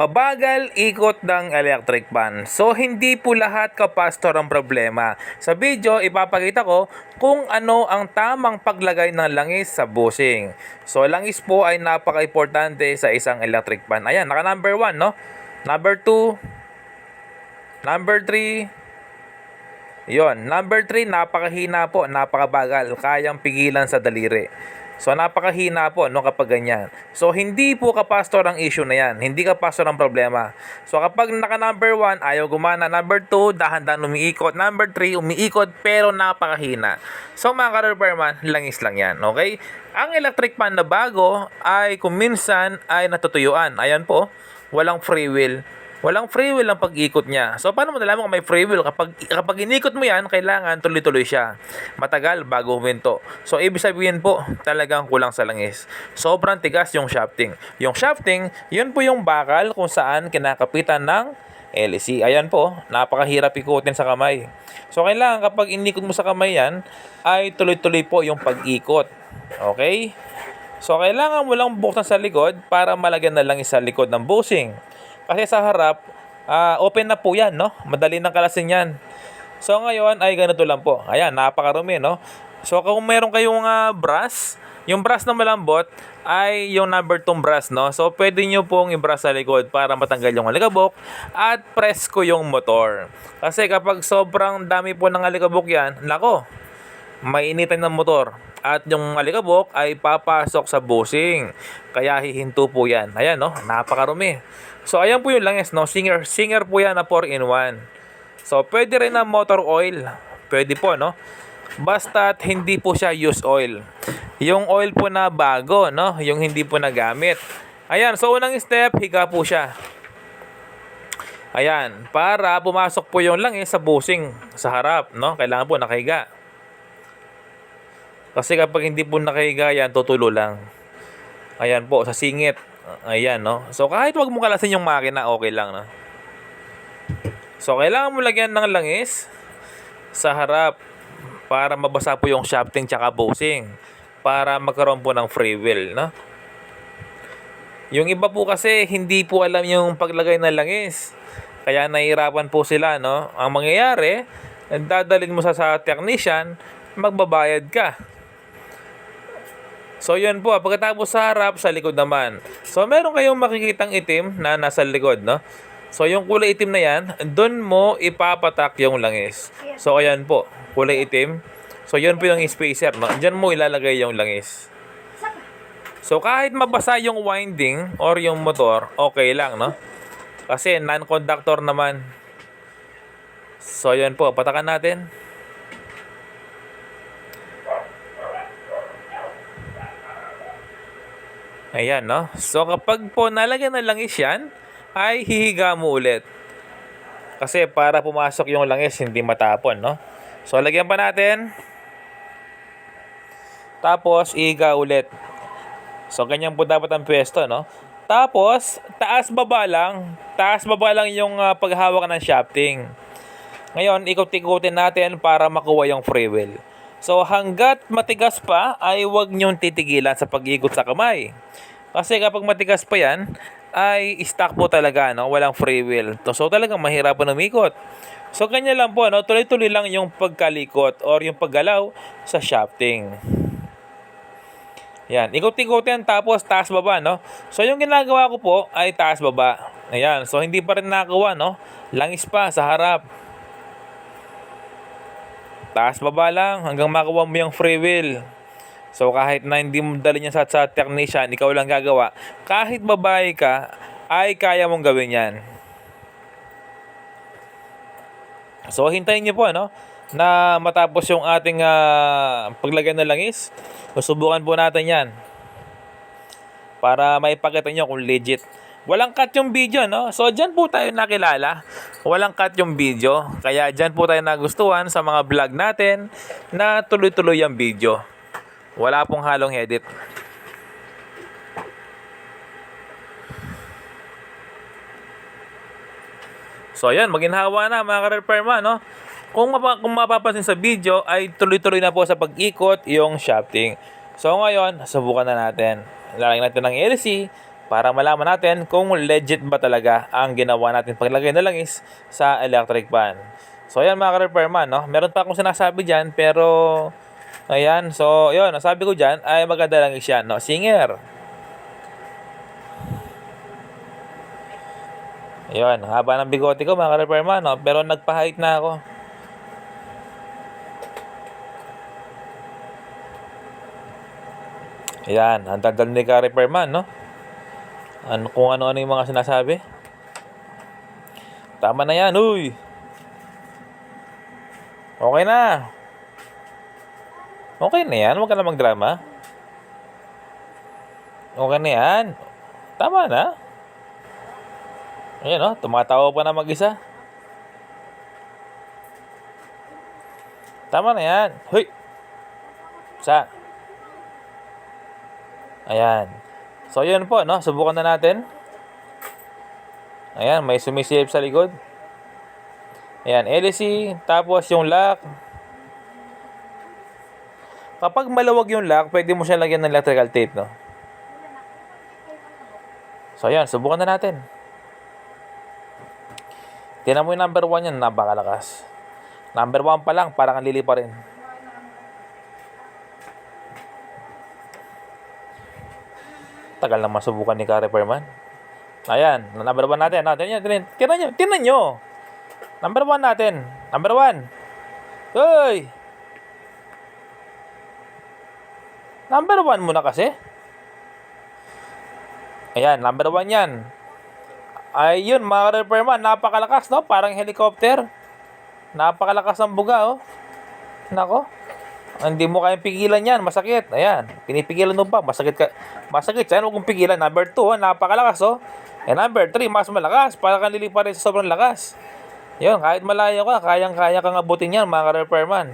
Mabagal ikot ng electric fan. So hindi po lahat kapastor ang problema. Sa video, ipapakita ko kung ano ang tamang paglagay ng langis sa bushing. So langis po ay napaka-importante sa isang electric fan. Ayan, naka number 1, no? Number 2, number 3, Yon, number 3, napakahina po, napakabagal, kayang pigilan sa daliri. So napakahina po no kapag ganyan. So hindi po kapastor ang issue na yan. Hindi kapastor ang problema. So kapag naka number 1 ayaw gumana, number 2 dahan-dahan umiikot, number 3 umiikot pero napakahina. So mga ka-repairman, langis lang yan, okay? Ang electric fan na bago ay kung minsan ay natutuyuan. Ayan po, walang free wheel. Walang free will ang pag-ikot niya. So, paano mo nalaman kung may free will? Kapag, kapag inikot mo yan, kailangan tuloy-tuloy siya. Matagal bago huminto. So, ibig sabihin po, talagang kulang sa langis. Sobrang tigas yung shafting. Yung shafting, yun po yung bakal kung saan kinakapitan ng LC. Ayan po, napakahirap ikutin sa kamay. So, kailangan kapag inikot mo sa kamay yan, ay tuloy-tuloy po yung pag-ikot. Okay? So, kailangan mo lang buksan sa likod para malagyan na langis sa likod ng bushing. Kasi sa harap, ah, open na po yan, no? Madali nang kalasin yan. So ngayon ay ganito lang po. Ayan, napakarumi, no? So kung meron kayong ah, brass, yung brass na malambot ay yung number 2 brass, no? So pwede nyo pong i-brass sa likod para matanggal yung alikabok at press ko yung motor. Kasi kapag sobrang dami po ng alikabok yan, nako, mainitan ng motor at yung alikabok ay papasok sa bushing. Kaya hihinto po yan. Ayan, no? Napakarumi. So, ayan po yung langis, no? Singer, singer po yan na 4-in-1. So, pwede rin na motor oil. Pwede po, no? Basta hindi po siya use oil. Yung oil po na bago, no? Yung hindi po nagamit. Ayan, so unang step, higa po siya. Ayan, para pumasok po yung langis sa bushing sa harap, no? Kailangan po nakahiga. Kasi kapag hindi po nakahiga yan, tutulo lang. Ayan po, sa singit. Ayan, no? So, kahit wag mo kalasin yung makina, okay lang, no? So, kailangan mo lagyan ng langis sa harap para mabasa po yung shafting tsaka bushing para magkaroon po ng free wheel, no? Yung iba po kasi hindi po alam yung paglagay ng langis. Kaya nahihirapan po sila, no? Ang mangyayari, dadalhin mo sa, sa technician, magbabayad ka. So yun po, pagkatapos sa harap, sa likod naman. So meron kayong makikitang itim na nasa likod, no? So yung kulay itim na yan, doon mo ipapatak yung langis. So ayan po, kulay itim. So yun po yung spacer, no? Diyan mo ilalagay yung langis. So kahit mabasa yung winding or yung motor, okay lang, no? Kasi non-conductor naman. So yun po, patakan natin. Ayan, no? So, kapag po nalagyan ng langis yan, ay hihiga mo ulit. Kasi para pumasok yung langis, hindi matapon, no? So, lagyan pa natin. Tapos, ihiga ulit. So, ganyan po dapat ang pwesto, no? Tapos, taas-baba lang. Taas-baba lang yung ah, paghawak ng shafting. Ngayon, ikot-ikutin natin para makuha yung free wheel. So hanggat matigas pa ay huwag niyong titigilan sa pag-ikot sa kamay. Kasi kapag matigas pa yan, ay stuck po talaga, no? Walang free wheel. So talagang mahirapan umikot. So kanya lang po, no? Tuloy-tuloy lang yung pagkalikot or yung paggalaw sa shafting. Yan, ikot-ikotin tapos taas baba, no? So yung ginagawa ko po ay taas baba. Ayan, so hindi pa rin nakakuha, no? Langis pa sa harap. Taas baba lang hanggang makuha mo yung free will. So kahit na hindi mo dali niya sa, sa technician, ikaw lang gagawa. Kahit babae ka, ay kaya mong gawin yan. So hintayin niyo po ano na matapos yung ating ah, paglagay ng langis. Susubukan po natin yan. Para maipakita niyo kung legit. Walang cut yung video, no? So, dyan po tayo nakilala. Walang cut yung video. Kaya dyan po tayo nagustuhan sa mga vlog natin na tuloy-tuloy yung video. Wala pong halong edit. So, ayan, maginhawa na mga ka-repairman, no? Kung, mapa, kung mapapansin sa video, ay tuloy-tuloy na po sa pag-ikot yung shafting. So, ngayon, subukan na natin. Lalagyan natin ng LC para malaman natin kung legit ba talaga ang ginawa natin paglagay ng langis sa electric fan. So ayan mga ka-repairman, no? Meron pa akong sinasabi dyan pero ayan, so yun, ang sabi ko dyan ay maganda langis yan, no? Singer. Ayun, haba ng bigote ko mga ka-repairman, no? Pero nagpa-height na ako. Ayan, ang tandal ni ka-repairman, no? Ano, kung ano-ano yung mga sinasabi. Tama na yan, uy! Okay na. Okay na yan, huwag ka na magdrama. Okay na yan. Tama na. Ayan, oh, tumatawa pa na mag-isa. Tama na yan. Hoy! Sa? Ayan. So, yun po, no? Subukan na natin. Ayan, may sumisilip sa likod. Ayan, LC, tapos yung lock. Kapag maluwag yung lock, pwede mo siya lagyan ng electrical tape, no? So, ayan, subukan na natin. Tinan mo yung number 1 yan, napakalakas. Number 1 pa lang, parang ang lili pa rin. Tagal na masubukan ni Ka Repairman. Ayan, number 1 natin. Ah, tinan nyo, tinan, tinan nyo, tinan nyo. Number 1 natin. Number 1. Hoy! Number 1 muna kasi. Ayan, number 1 yan. Ayun, mga repairman, napakalakas, no? Parang helicopter. Napakalakas ng buga, oh. Nako. Hindi mo kayang pigilan yan, masakit. Ayan, pinipigilan mo pa, masakit ka. Masakit yan, huwag mong pigilan. Number 2, oh, napakalakas, oh. And number 3, mas malakas. Para kang lilipa rin sa sobrang lakas. Yun, kahit malayo ka, kayang-kaya kang abutin yan, mga repairman.